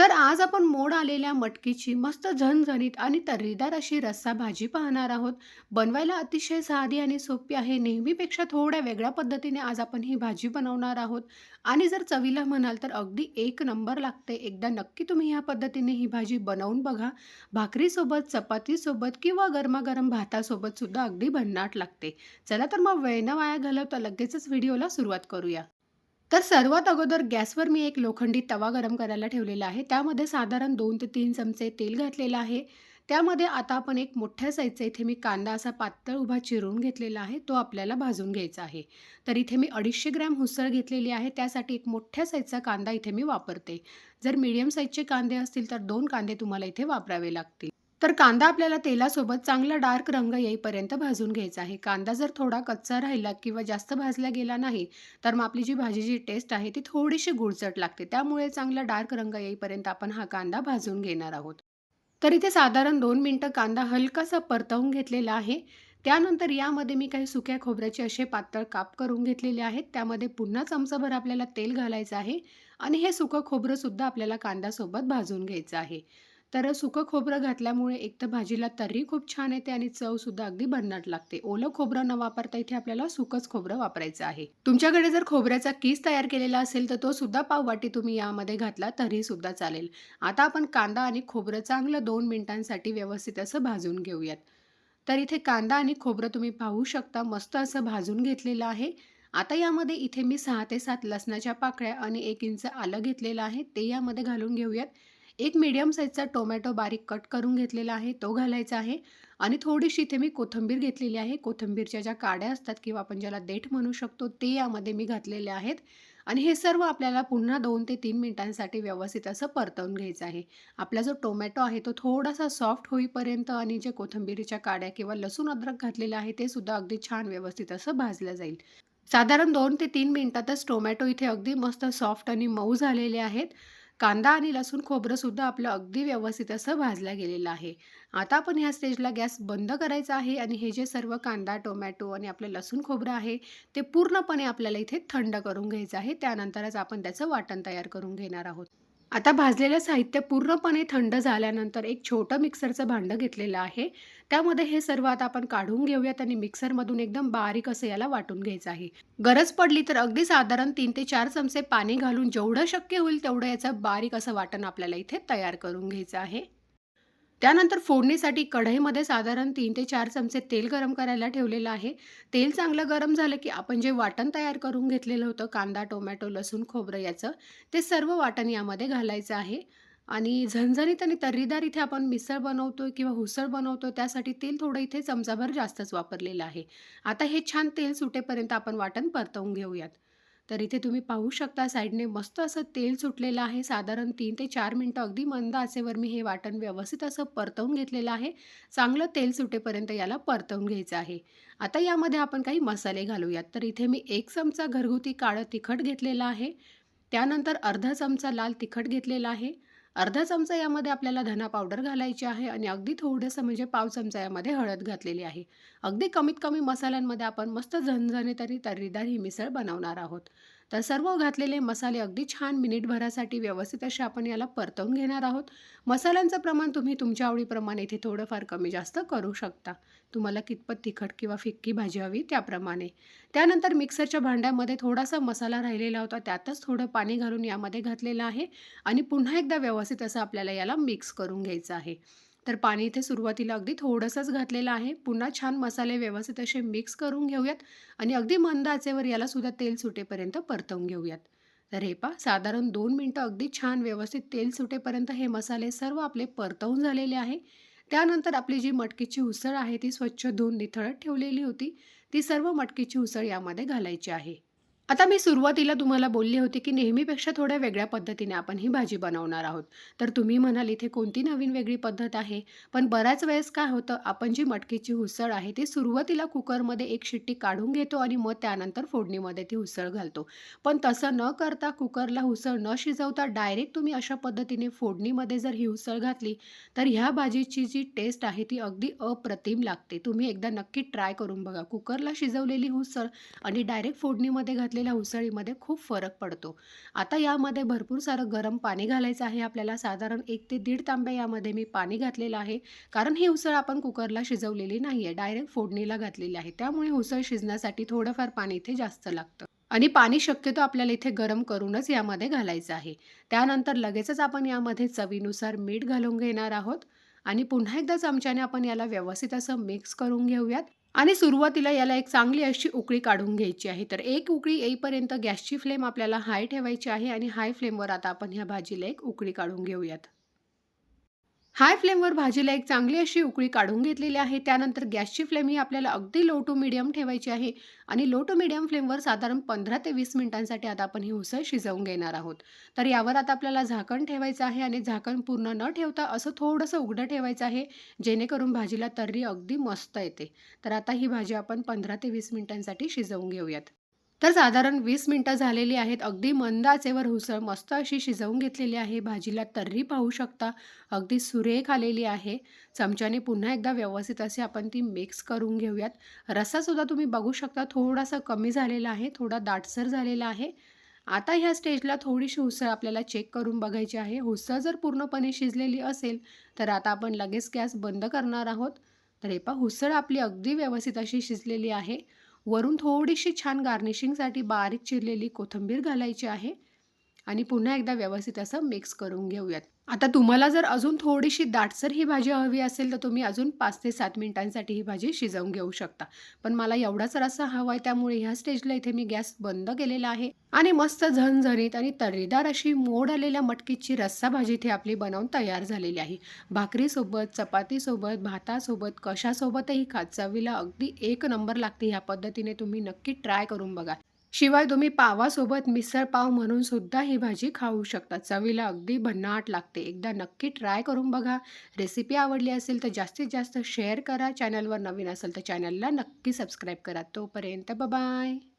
तर आज आपण मोड आलेल्या मटकीची मस्त झणझणीत आणि तर्रीदार अशी रस्सा भाजी पाहणार आहोत. बनवायला अतिशय साधी आणि सोपी आहे. नेहमीपेक्षा थोड्या वेगळ्या पद्धतीने आज आपण ही भाजी बनवणार आहोत आणि जर चवीला म्हणाल तर अगदी एक नंबर लागते. एकदा नक्की तुम्ही ह्या पद्धतीने ही भाजी बनवून बघा. भाकरीसोबत, चपातीसोबत किंवा गरमागरम भातासोबत सुद्धा अगदी भन्नाट लागते. चला तर मग वेळ न वाया घालवता लगेचच व्हिडिओला सुरुवात करूया. तर सर्वात अगोदर गॅसवर मी एक लोखंडी तवा गरम करायला ठेवलेला आहे. त्यामध्ये साधारण दोन ते तीन चमचे तेल घातलेलं आहे. त्यामध्ये आता आपण एक मोठ्या साईजचा इथे मी कांदा असा पातळ उभा चिरून घेतलेला आहे. तो आपल्याला भाजून घ्यायचा आहे. तर इथे मी 250 ग्रॅम हुसळ घेतलेली आहे. त्यासाठी एक मोठ्या साईजचा कांदा इथे मी वापरते. जर मीडियम साईजचे कांदे असतील तर दोन कांदे तुम्हाला इथे वापरावे लागतील. तर कांदा आपल्याला तेलासोबत चांगला डार्क रंग येईपर्यंत भाजून घ्यायचा आहे. कांदा जर थोडा कच्चा राहिला किंवा जास्त भाजला गेला नाही, तर मग आपली जी भाजीची टेस्ट आहे ती थोडीशी गुळचट लागते. त्यामुळे चांगला डार्क रंग येईपर्यंत आपण हा कांदा भाजून घेणार आहोत. तर इथे साधारण दोन मिनटं कांदा हलकासा परतवून घेतलेला आहे. त्यानंतर यामध्ये मी काही सुक्या खोबऱ्याचे असे पातळ काप करून घेतलेले आहेत. त्यामध्ये पुन्हा चमचाभर आपल्याला तेल घालायचं आहे आणि हे सुकं खोबरंसुद्धा आपल्याला कांद्यासोबत भाजून घ्यायचं आहे. तर सुकं खोबरं घातल्यामुळे एक तर भाजीला तर्री खूप छान येते आणि चवसुद्धा अगदी भन्नाट लागते. ओलं खोबरं न वापरता इथे आपल्याला सुकंच खोबरं वापरायचं आहे. तुमच्याकडे जर खोबऱ्याचा कीस तयार केलेला असेल तर तो सुद्धा पाववाटी तुम्ही यामध्ये घातला तरीसुद्धा चालेल. आता आपण कांदा आणि खोबरं चांगलं दोन मिनिटांसाठी व्यवस्थित असं भाजून घेऊयात. तर इथे कांदा आणि खोबरं तुम्ही पाहू शकता मस्त असं भाजून घेतलेलं आहे. आता यामध्ये इथे मी सहा ते सात लसणाच्या पाकळ्या आणि एक इंच आलं घेतलेलं आहे. ते यामध्ये घालून घेऊयात. एक मीडियम साईजचा टोमॅटो बारीक कट करून घेतलेला आहे तो घालायचा आहे आणि थोडीशी इथे मी कोथिंबीर घेतलेली आहे. कोथिंबीरच्या ज्या काड्या असतात किंवा आपण ज्याला देठ म्हणू शकतो ते यामध्ये मी घातलेले आहेत आणि हे सर्व आपल्याला पुन्हा दोन ते तीन मिनिटांसाठी व्यवस्थित असं परतवून घ्यायचं आहे. आपला जो टोमॅटो आहे तो थोडासा सॉफ्ट होईपर्यंत आणि जे कोथिंबीरीच्या काड्या किंवा लसूण अद्रक घातलेलं आहे ते सुद्धा अगदी छान व्यवस्थित असं भाजलं जाईल. साधारण दोन ते तीन मिनिटातच टोमॅटो इथे अगदी मस्त सॉफ्ट आणि मऊ झालेले आहेत. कांदा आणि लसूण खोबरंसुद्धा आपलं अगदी व्यवस्थित असं भाजलं गेलेलं आहे. आता आपण ह्या स्टेजला गॅस बंद करायचा आहे आणि हे जे सर्व कांदा, टोमॅटो आणि आपलं लसूण खोबरं आहे ते पूर्णपणे आपल्याला इथे थंड करून घ्यायचं आहे. त्यानंतरच आपण त्याचं वाटण तयार करून घेणार आहोत. आता भाजलेलं साहित्य पूर्णपणे थंड झाल्यानंतर एक छोटं मिक्सरचं भांडं घेतलेलं आहे. त्यामध्ये हे सर्व आता आपण काढून घेऊयात आणि मिक्सरमधून एकदम बारीक असं याला वाटून घ्यायचं आहे. गरज पडली तर अगदी साधारण तीन ते चार चमचे पाणी घालून जेवढं शक्य होईल तेवढं याचं बारीक असं वाटण आपल्याला इथे तयार करून घ्यायचं आहे. त्यानंतर फोडणीसाठी कढईमध्ये साधारण तीन ते चार चमचे तेल गरम करायला ठेवलेलं आहे. तेल चांगलं गरम झालं की आपण जे वाटण तयार करून घेतलेलं होतं कांदा, टोमॅटो, लसूण, खोबरं याचं ते सर्व वाटण यामध्ये घालायचं आहे आणि झणझणीत आणि तर्रीदार इथे आपण मिसळ बनवतो किंवा हुसळ बनवतो त्यासाठी तेल थोडं इथे चमचाभर जास्तच वापरलेलं आहे. आता हे छान तेल सुटेपर्यंत आपण वाटण परतवून घेऊयात. तर इथे तुम्ही पाहू शकता साईडने मस्त असं तेल सुटलेलं आहे. साधारण तीन ते चार मिनटं अगदी मंद आचेवर मी हे वाटण व्यवस्थित असं परतवून घेतलेलं आहे. चांगलं तेल सुटेपर्यंत याला परतवून घ्यायचं आहे. आता यामध्ये आपण काही मसाले घालूयात. तर इथे मी एक चमचा घरगुती काळं तिखट घेतलेलं आहे. त्यानंतर अर्धा चमचा लाल तिखट घेतलेला आहे. अर्धा चमचा यामध्ये आपल्याला धना पावडर घालायची आहे आणि अगदी थोडंसं म्हणजे पाव चमचा यामध्ये हळद घातलेली आहे. अगदी कमीत कमी मसाल्यांमध्ये आपण मस्त झणझणीत आणि तर्रीदार ही मिसळ बनवणार आहोत. तर सर्व घातलेले मसाले अगदी छान मिनिटभरासाठी व्यवस्थित असे आपण याला परतवून घेणार आहोत. मसाल्यांचं प्रमाण तुम्ही तुमच्या आवडीप्रमाणे इथे थोडंफार कमी जास्त करू शकता. तुम्हाला कितपत तिखट किंवा फिक्की भाजी हवी त्याप्रमाणे. त्यानंतर मिक्सरच्या भांड्यामध्ये थोडासा मसाला राहिलेला होता त्यातच थोडं पाणी घालून यामध्ये घातलेलं आहे आणि पुन्हा एकदा व्यवस्थित असं आपल्याला याला मिक्स करून घ्यायचं आहे. तर पाणी इथे सुरुवातीला अगदी थोडंसंच घातलेलं आहे. पुन्हा छान मसाले व्यवस्थित असे मिक्स करून घेऊयात आणि अगदी मंद आचेवर यालासुद्धा तेल सुटेपर्यंत परतवून घेऊयात. तर हे पहा साधारण दोन मिनटं अगदी छान व्यवस्थित तेल सुटेपर्यंत हे मसाले सर्व आपले परतवून झालेले आहे. त्यानंतर आपली जी मटकीची उसळ आहे ती स्वच्छ धुवून निथळत ठेवलेली होती. ती सर्व मटकीची उसळ यामध्ये घालायची आहे. आता मी सुरुवातीला तुम्हाला बोलली होती की नेहमीपेक्षा थोड्या वेगळ्या पद्धतीने आपण ही भाजी बनवणार आहोत. तर तुम्ही म्हणाल इथे कोणती नवीन वेगळी पद्धत आहे? पण बऱ्याच वेळेस काय होतं आपण जी मटकीची उसळ आहे ती सुरुवातीला कुकरमध्ये एक शिट्टी काढून घेतो आणि मग त्यानंतर फोडणीमध्ये ती उसळ घालतो. पण तसं न करता कुकरला उसळ न शिजवता डायरेक्ट तुम्ही अशा पद्धतीने फोडणीमध्ये जर ही उसळ घातली तर ह्या भाजीची जी टेस्ट आहे ती अगदी अप्रतिम लागते. तुम्ही एकदा नक्की ट्राय करून बघा. कुकरला शिजवलेली उसळ आणि डायरेक्ट फोडणीमध्ये घातली शिजलेल्या उसळीमध्ये खूप फरक पडतो. आता यामध्ये भरपूर सारं गरम पाणी घालायचं आहे आपल्याला. साधारण एक ते दीड तांब्या यामध्ये मी पाणी घातलेलं आहे. कारण ही उसळ आपण कुकरला शिजवलेली नाही आहे डायरेक्ट फोडणीला घातलेली आहे. त्यामुळे उसळ शिजण्यासाठी थोडंफार पाणी इथे जास्त लागतं. आणि पाणी शक्यतो आपल्याला इथे गरम करूनच यामध्ये घालायचं आहे. त्यानंतर लगेचच आपण यामध्ये चवीनुसार मीठ घालून घेणार आहोत आणि पुन्हा एकदा चमच्याने आपण याला व्यवस्थित असं मिक्स करून घेऊयात आणि सुरुवातीला याला एक चांगली अशी उकळी काढून घ्यायची आहे. तर एक उकळी येईपर्यंत गॅसची फ्लेम आपल्याला हाय ठेवायची आहे आणि हाय फ्लेमवर आता आपण ह्या भाजीला एक उकळी काढून घेऊयात. हाय फ्लेमवर भाजीला एक चांगली अशी उकळी काढून घेतलेली आहे. त्यानंतर गॅसची फ्लेम ही आपल्याला अगदी लो टू मीडियम ठेवायची आहे आणि लो टू मीडियम फ्लेमवर साधारण 15 ते वीस मिनिटांसाठी आता आपण ही उसळ शिजवून घेणार आहोत. तर यावर आता आपल्याला झाकण ठेवायचं आहे आणि झाकण पूर्ण न ठेवता असं थोडंसं उघडं ठेवायचं आहे, जेणेकरून भाजीला तर्री अगदी मस्त येते. तर आता ही भाजी आपण 15 ते वीस मिनिटांसाठी शिजवून घेऊयात. तर साधारण वीस मिनटं झालेली आहेत. अगदी मंद आचेवर मस्त अशी शिजवून घेतलेली आहे. भाजीला तर्री पाहू शकता, अगदी सुरेख आलेली आहे. चमच्याने पुन्हा एकदा व्यवस्थित अशी आपण ती मिक्स करून घेऊयात. रस्सासुद्धा तुम्ही बघू शकता थोडासा कमी झालेला आहे, थोडा दाटसर झालेला आहे. आता ह्या स्टेजला थोडीशी उसळ आपल्याला चेक करून बघायची आहे. उसळ जर पूर्णपणे शिजलेली असेल, तर आता आपण लगेच गॅस बंद करणार आहोत. तर हे पहा उसळ आपली अगदी व्यवस्थित अशी शिजलेली आहे. वरून थोडीशी छान गार्निशिंगसाठी बारीक चिरलेली कोथिंबीर घालायची आहे. आणि पुन्हा एकदा व्यवस्थित असं मिक्स करून घेऊयात. आता तुम्हाला जर अजून थोडीशी दाटसर ही भाजी हवी असेल, तर तुम्ही अजून पाच ते सात मिनिटांसाठी ही भाजी शिजवून घेऊ शकता. पण मला एवढाच रस्सा हवा आहे, त्यामुळे ह्या स्टेजला इथे मी गॅस बंद केलेला आहे आणि मस्त झणझणीत आणि तर्रीदार अशी मोड आलेल्या मटकीची रस्सा भाजी इथे आपली बनवून तयार झालेली आहे. भाकरीसोबत, चपातीसोबत, भातासोबत कशासोबतही खात चवीला अगदी एक नंबर लागते. ह्या पद्धतीने तुम्ही नक्की ट्राय करून बघा. शिवाय तुम्ही पावासोबत मिसळ पाव म्हणून सुद्धा ही भाजी खाऊ शकता. चवीला अगदी भन्नाट लागते. एकदा नक्की ट्राय करून बघा. रेसिपी आवडली असेल तर जास्तीत जास्त शेअर करा. चॅनलवर नवीन असेल तर चॅनलला नक्की सबस्क्राईब करा. तोपर्यंत बाय बाय.